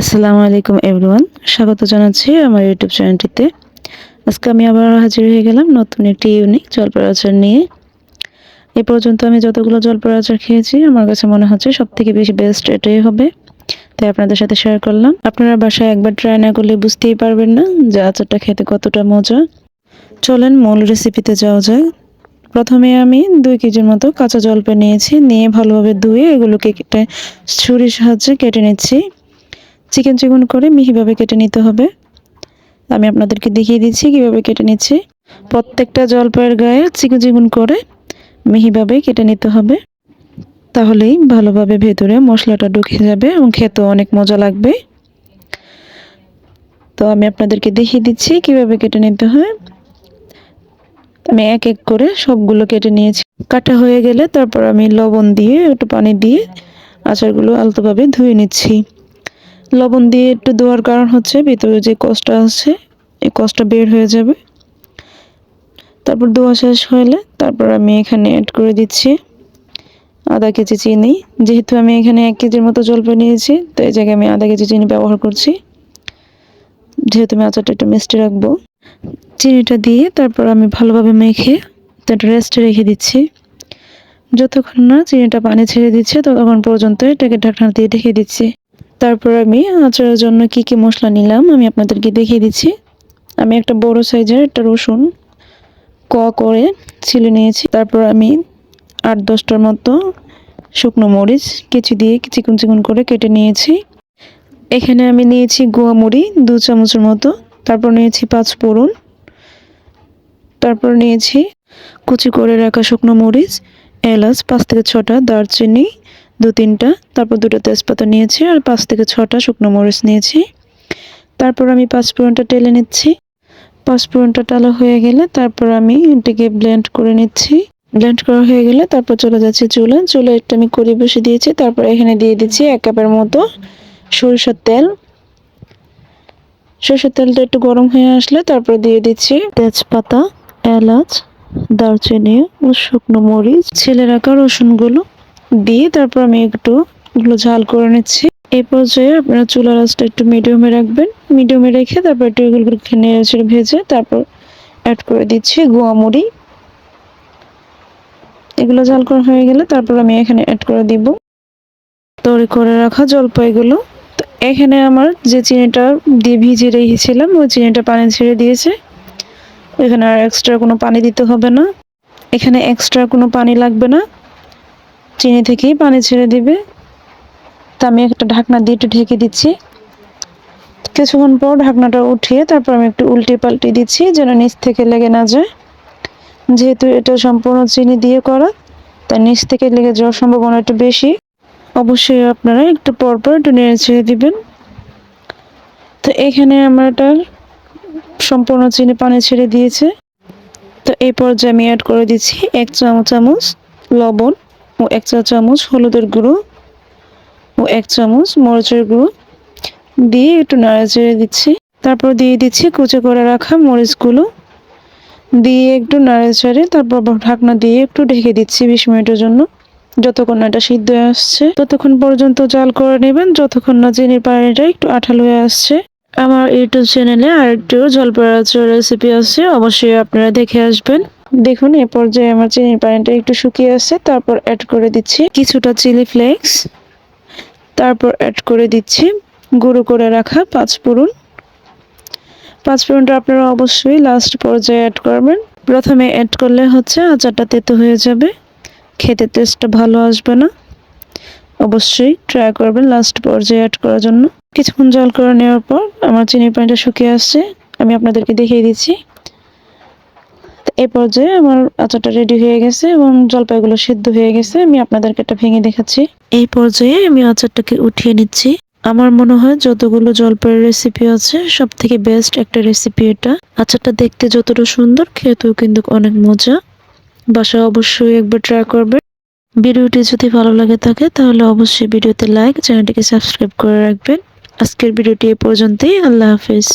আসসালামু আলাইকুম এভরিওয়ান স্বাগত জানাচ্ছি আমার ইউটিউব চ্যানেলটিতে আজকে আমি আবার হাজির হয়ে গেলাম নতুন একটি ইউনিক জলপাই আচার নিয়ে। এ পর্যন্ত আমি যতগুলো জলপাই আচার খেয়েছি, আমার কাছে মনে হচ্ছে সব থেকে বেশি বেস্ট এটাই হবে। তাই আপনাদের সাথে শেয়ার করলাম। আপনারা বাসায় একবার ট্রাই না করলে বুঝতেই পারবেন না যে আচারটা খেতে কতটা মজা। চলেন মূল রেসিপিতে যাওয়া যায় প্রথমে আমি দুই কেজির মতো কাঁচা জলপাই নিয়েছি, নিয়ে ভালোভাবে ধুয়ে এগুলোকে কেটে ছুরির সাহায্যে কেটে নিচ্ছি। চিকেন চিকন করে মিহিভাবে কেটে নিতে হবে। আমি আপনাদেরকে দেখিয়ে দিচ্ছি কীভাবে কেটে নিচ্ছি। প্রত্যেকটা জলপাইয়ের গায়ে চিকন চিকন করে মিহিভাবে কেটে নিতে হবে। তাহলেই ভালোভাবে ভেতরে মশলাটা ঢুকে যাবে এবং খেতেও অনেক মজা লাগবে। তো আমি আপনাদেরকে দেখিয়ে দিচ্ছি কীভাবে কেটে নিতে হয়। আমি এক এক করে সবগুলো কেটে নিয়েছি। কাটা হয়ে গেলে তারপর আমি লবণ দিয়ে একটু পানি দিয়ে আচারগুলো আলতোভাবে ধুয়ে নিচ্ছি। লবণ দিয়ে একটু দেওয়ার কারণ হচ্ছে ভিতরে যে কষটা আছে, এই কষটা বের হয়ে যাবে। তারপর ধোয়া শেষ হলে তারপর আমি এখানে অ্যাড করে দিচ্ছি আধা কেজি চিনি। যেহেতু আমি এখানে এক কেজির মতো জলপাই নিয়েছি তো এই জায়গায় আমি আধা কেজি চিনি ব্যবহার করছি। যেহেতু আমি আচারটা একটু মিষ্টি রাখব। চিনিটা দিয়ে তারপর আমি ভালোভাবে মেখে তারপর রেস্টে রেখে দিচ্ছি। যতক্ষণ না চিনিটা পানি ছেড়ে দিচ্ছে, ততক্ষণ পর্যন্ত এটাকে ঢাকনা দিয়ে ঢেকে দিচ্ছি। তারপর আমি আচারের জন্য কি কি মশলা নিলাম আমি আপনাদেরকে দেখিয়ে দিচ্ছি। আমি একটা বড় সাইজের একটা রসুন ক করে ছিলে নিয়েছি। তারপর আমি আট দশটার মতো শুকনো মরিচ কেচি দিয়ে চিকন চিকন করে কেটে নিয়েছি। এখানে আমি নিয়েছি গুয়া মুড়ি দু চামচের মতো। তারপর নিয়েছি পাঁচ ফোড়ন। তারপর নিয়েছি কুচি করে রাখা শুকনো মরিচ, এলাচ, পাঁচ থেকে ছটা দারচিনি দু তিনটা তারপর দুটো তেজপাতা নিয়েছি আর পাঁচ থেকে ছটা শুকনো মরিচ নিয়েছি। তারপর আমি পাঁচ ফোড়নটা টেলে নিচ্ছি। পাঁচ ফোড়নটা টালা হয়ে গেলে তারপর আমি এটাকে ব্লেন্ড করে নিচ্ছি। ব্লেন্ড করা হয়ে গেলে তারপর চলে যাচ্ছে চুলে। চুলে একটা আমি কড়ি বসে দিয়েছি, তারপর এখানে দিয়ে দিচ্ছি এক কাপের মতো সরিষার তেল। সরষের তেলটা একটু গরম হয়ে আসলে তারপর দিয়ে দিচ্ছি তেজপাতা, এলাচ, দারচিনি ও শুকনো মরিচ। ছেলে রাখা রসুনগুলো দিয়ে তারপর আমি একটু এগুলো ঝাল করে নিচ্ছি। এই পর্যায়ে আপনারা চুলা রাসটা একটু মিডিয়ামে রাখবেন। মিডিয়ামে রেখে তারপর একটু এগুলোকে নেড়ে ভেজে তারপর অ্যাড করে দিচ্ছি গুয়ামুড়ি এগুলো ঝাল করা হয়ে গেলে তারপর আমি এখানে অ্যাড করে দিব। তৈরি করে রাখা জলপাইগুলো। তো এখানে আমার যে চিনিটা দিয়ে ভিজিয়ে রেখেছিলাম, ওই চিনিটা পানি ছেড়ে দিয়েছে। এখানে আর এক্সট্রা কোনো পানি দিতে হবে না। এখানে এক্সট্রা কোনো পানি লাগবে না। চিনি থেকেই পানি ছেড়ে দিবে। তা আমি একটা ঢাকনা দিয়ে একটু ঢেকে দিচ্ছি। কিছুক্ষণ পর ঢাকনাটা উঠিয়ে তারপর আমি একটু উল্টে পাল্টে দিচ্ছি যেন নিচ থেকে লেগে না যায়। যেহেতু এটা সম্পূর্ণ চিনি দিয়ে করা, তাই নিচ থেকে লেগে যাওয়ার সম্ভাবনা একটু বেশি। অবশ্যই আপনারা একটু পরপর একটু নেড়ে ছেড়ে দিবেন। তো এখানে আমার এটার সম্পূর্ণ চিনি পানি ছেড়ে দিয়েছে। তো এই পর্যায়ে আমি অ্যাড করে দিচ্ছি এক চামচ চামচ লবণ। ও এক চা চামচ হলুদের গুঁড়ো ও এক চামচ মরিচের গুঁড়ো। দিয়ে একটু নাড়া চেড়ে দিচ্ছি। তারপর দিয়ে দিচ্ছি কুচে করে রাখা মরিচগুলো। দিয়ে একটু নাড়ে চেড়ে তারপর ঢাকনা দিয়ে একটু ঢেকে দিচ্ছি বিশ মিনিটের জন্য। যতক্ষণ না এটা সিদ্ধ হয়ে আসছে। ততক্ষণ পর্যন্ত জাল করে নেবেন। যতক্ষণ না চিনির পানিটা একটু আঠালো হয়ে আসছে। আমার ইউটিউব চ্যানেলে আর একটু জলপাই রেসিপি আছে। অবশ্যই আপনারা দেখে আসবেন। দেখুন, এ পর্যায়ে আমার চিনির পানিটা একটু শুকিয়ে আসছে, তারপর অ্যাড করে দিচ্ছি কিছুটা চিলি ফ্লেক্স তারপর অ্যাড করে দিচ্ছি গুঁড়ো করে রাখা পাঁচ ফোড়ন। পাঁচ ফোড়নটা আপনারা অবশ্যই লাস্ট পর্যায়ে অ্যাড করবেন। প্রথমে অ্যাড করলে হচ্ছে আচারটা তেতো হয়ে যাবে, খেতে টেস্টটা ভালো আসবে না। অবশ্যই ট্রাই করবেন লাস্ট পর্যায়ে অ্যাড করার জন্য। কিছুক্ষণ জল করে নেওয়ার পর আমার চিনির পানিটা শুকিয়ে আসছে, আমি আপনাদেরকে দেখিয়ে দিচ্ছি। এই পর্যায়ে আমার আচারটা রেডি হয়ে গেছে এবং জলপাইগুলো সিদ্ধ হয়ে গেছে, আমি আপনাদেরকে একটা ভেঙে দেখাচ্ছি। এই পর্যায়ে আমি আচারটাকে উঠিয়ে নিচ্ছি। আমার মনে হয় যতগুলো জলপাইয়ের রেসিপি আছে সব থেকে বেস্ট একটা রেসিপি এটা। আচারটা দেখতে যতটা সুন্দর, খেতেও কিন্তু অনেক মজা। বাসায় অবশ্যই একবার ট্রাই করবে ভিডিওটি যদি ভালো লাগে থাকে, তাহলে অবশ্যই ভিডিওতে লাইক চ্যানেলটিকে সাবস্ক্রাইব করে রাখবেন। আজকের ভিডিওটি এ পর্যন্তই, আল্লাহ হাফিজ।